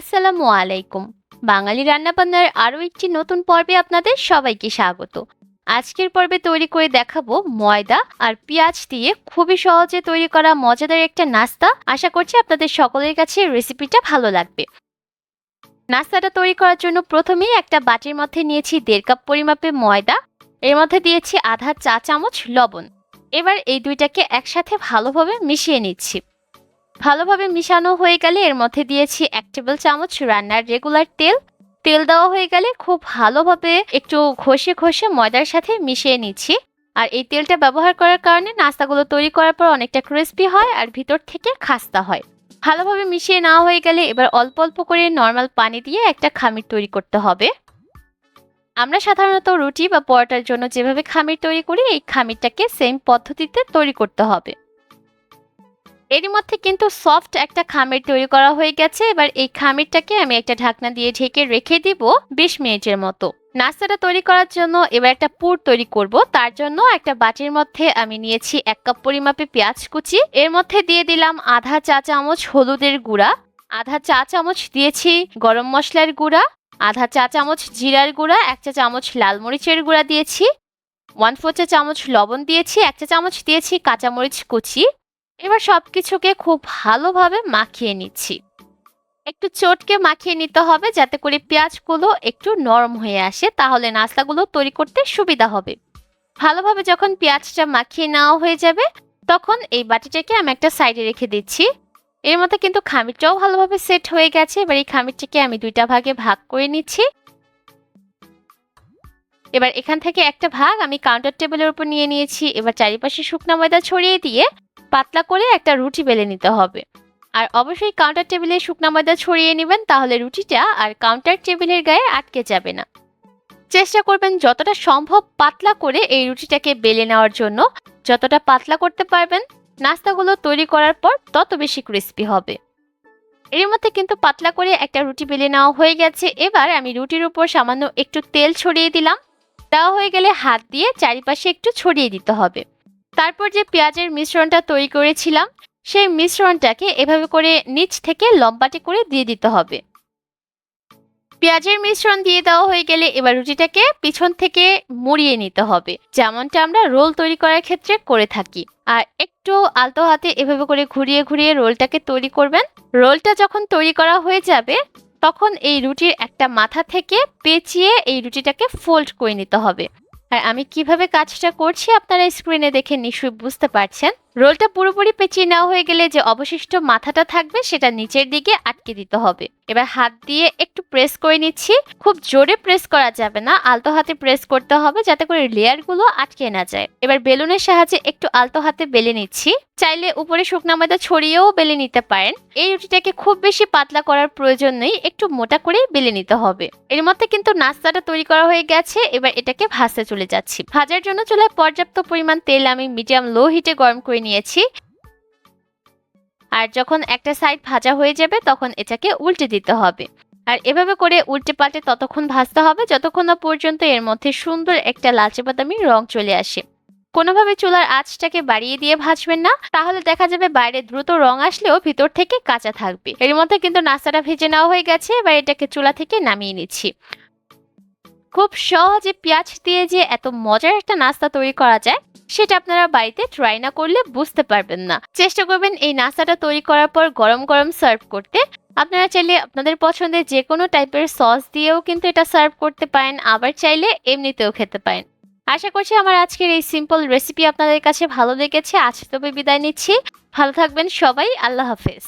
আসসালামু আলাইকুম। বাঙালি রান্নাবান্নার আরও একটি নতুন পর্বে আপনাদের সবাইকে স্বাগত। আজকের পর্বে তৈরি করে দেখাবো ময়দা আর পেঁয়াজ দিয়ে খুবই সহজে তৈরি করা মজাদার একটা নাস্তা। আশা করছি আপনাদের সকলের কাছে রেসিপিটা ভালো লাগবে। নাস্তাটা তৈরি করার জন্য প্রথমেই একটা বাটির মধ্যে নিয়েছি দেড় কাপ পরিমাপে ময়দা। এর মধ্যে দিয়েছি আধা চা চামচ লবণ। এবার এই দুইটাকে একসাথে ভালোভাবে মিশিয়ে নিচ্ছি। ভালোভাবে মিশানো হয়ে গেলে এর মধ্যে দিয়েছি এক টেবিল চামচ রান্নার রেগুলার তেল। তেল দেওয়া হয়ে গেলে খুব ভালোভাবে একটু ঘষে ঘষে ময়দার সাথে মিশিয়ে নিচ্ছি। আর এই তেলটা ব্যবহার করার কারণে নাস্তাগুলো তৈরি করার পর অনেকটা ক্রিস্পি হয় আর ভিতর থেকে খাস্তা হয়। ভালোভাবে মিশিয়ে নেওয়া হয়ে গেলে এবার অল্প অল্প করে নর্মাল পানি দিয়ে একটা খামির তৈরি করতে হবে। আমরা সাধারণত রুটি বা পরোটার জন্য যেভাবে খামির তৈরি করি, এই খামিরটাকে সেম পদ্ধতিতে তৈরি করতে হবে। এরই মধ্যে কিন্তু সফট একটা খামির তৈরি করা হয়ে গেছে। এবার এই খামিরটাকে আমি একটা ঢাকনা দিয়ে ঢেকে রেখে দিব বিশ মিনিটের মতো। নাস্তাটা তৈরি করার জন্য এবার একটা পুর তৈরি করব। তার জন্য একটা বাটির মধ্যে আমি নিয়েছি এক কাপ পরিমাপে পেঁয়াজ কুচি। এর মধ্যে দিয়ে দিলাম আধা চা চামচ হলুদের গুঁড়া। আধা চা চামচ দিয়েছি গরম মশলার গুঁড়া। আধা চা চামচ জিরার গুঁড়া। এক চা চামচ লাল মরিচের গুঁড়া দিয়েছি। ওয়ান ফোর চা চামচ লবণ দিয়েছি। এক চা চামচ দিয়েছি কাঁচামরিচ কুচি। এবার সব কিছুকে খুব ভালোভাবে মাখিয়ে নিচ্ছি। একটু চটকে মাখিয়ে নিতে হবে যাতে করে পেঁয়াজগুলো একটু নরম হয়ে আসে, তাহলে নাস্তাগুলো তৈরি করতে সুবিধা হবে। ভালোভাবে যখন পেঁয়াজটা মাখিয়ে নেওয়া হয়ে যাবে, তখন এই বাটিটাকে আমি একটা সাইডে রেখে দিচ্ছি। এর মধ্যে কিন্তু খামিরটাও ভালোভাবে সেট হয়ে গেছে। এবার এই খামিরটাকে আমি দুইটা ভাগে ভাগ করে নিচ্ছি। এবার এখান থেকে একটা ভাগ আমি কাউন্টার টেবিলের উপর নিয়ে নিয়েছি। এবার চারিপাশে শুকনো ময়দা ছড়িয়ে দিয়ে পাতলা করে একটা রুটি বেলে নিতে হবে। আর অবশ্যই কাউন্টার টেবিলে শুকনো ময়দা ছড়িয়ে নেবেন, তাহলে রুটিটা আর কাউন্টার টেবিলের গায়ে আটকে যাবে না। চেষ্টা করবেন যতটা সম্ভব পাতলা করে এই রুটিটাকে বেলে নেওয়ার জন্য। যতটা পাতলা করতে পারবেন, নাস্তাগুলো তৈরি করার পর তত বেশি ক্রিস্পি হবে। এর মধ্যে কিন্তু পাতলা করে একটা রুটি বেলে নেওয়া হয়ে গেছে। এবার আমি রুটির উপর সামান্য একটু তেল ছড়িয়ে দিলাম। দেওয়া হয়ে গেলে হাত দিয়ে চারিপাশে একটু ছড়িয়ে দিতে হবে। তারপর যে পেঁয়াজের মিশ্রণটা তৈরি করেছিলাম, সেই মিশ্রণটাকে এভাবে করে নিচ থেকে লম্বাটে করে দিয়ে দিতে হবে। পেঁয়াজের মিশ্রণ দিয়ে দেওয়া হয়ে গেলে এবার রুটিটাকে পিছন থেকে মুড়িয়ে নিতে হবে। যেমনটা আমরা রোল তৈরি করার ক্ষেত্রে করে থাকি। আর একটু আলতো হাতে এভাবে করে ঘুরিয়ে ঘুরিয়ে রোলটাকে তৈরি করবেন। রোলটা যখন তৈরি করা হয়ে যাবে, তখন এই রুটির একটা মাথা থেকে পেঁচিয়ে এই রুটিটাকে ফোল্ড করে নিতে হবে। আর আমি কীভাবে কাজটা করছি আপনারা স্ক্রিনে দেখে নিশ্চয়ই বুঝতে পারছেন। রোলটা পুরোপুরি পেঁচিয়ে নেওয়া হয়ে গেলে যে অবশিষ্ট মাথাটা থাকবে সেটা নিচের দিকে আটকে দিতে হবে। এবার হাত দিয়ে একটু প্রেস করে নিচ্ছি। খুব জোরে প্রেস করা যাবে না, আলতো হাতে প্রেস করতে হবে যাতে করে লেয়ারগুলো আটকে না যায়। এবার বেলুনের সাহায্যে একটু আলতো হাতে বেলে নিচ্ছি। চাইলে উপরে শুকনা ময়দা ছড়িয়েও বেলে নিতে পারেন। এই রুটিটাকে খুব বেশি পাতলা করার প্রয়োজন নেই, একটু মোটা করেই বেলে নিতে হবে। এর মধ্যে কিন্তু নাস্তাটা তৈরি করা হয়ে গেছে, এবার এটাকে ভাজতে চলে যাচ্ছি। ভাজার জন্য চুলায় পর্যাপ্ত পরিমাণ তেল আমি মিডিয়াম লো হিটে গরম করে নিয়েছি। আর যখন একটা সাইড ভাজা হয়ে যাবে, তখন এটাকে উল্টে দিতে হবে। আর এভাবে করে উল্টে পাল্টে ততক্ষণ ভাজতে হবে, যতক্ষণ না পর্যন্ত এর মধ্যে সুন্দর একটা লালচে বাদামি রং চলে আসে। কোনোভাবে চুলার আঁচটাকে বাড়িয়ে দিয়ে ভাজবেন না, তাহলে দেখা যাবে বাইরে দ্রুত রং আসলেও ভিতর থেকে কাঁচা থাকবে। এর মধ্যে কিন্তু নাস্তাটা ভেজে নেওয়া হয়ে গেছে, এবার এটাকে চুলা থেকে নামিয়ে নিচ্ছি। খুব সহজে পেঁয়াজ দিয়ে যে এত মজার একটা নাস্তা তৈরি করা যায়, সেটা আপনারা বাড়িতে ট্রাই না করলে বুঝতে পারবেন না। চেষ্টা করবেন এই নাস্তাটা তৈরি করার পর গরম গরম সার্ভ করতে। আপনারা চাইলে আপনাদের পছন্দের যে কোনো টাইপের সস দিয়েও কিন্তু এটা সার্ভ করতে পারেন, আবার চাইলে এমনিতেও খেতে পারেন। আশা করছি আমার আজকের এই সিম্পল রেসিপি আপনাদের কাছে ভালো লেগেছে। আজ তবে বিদায় নিচ্ছি। ভালো থাকবেন সবাই। আল্লাহ হাফেজ।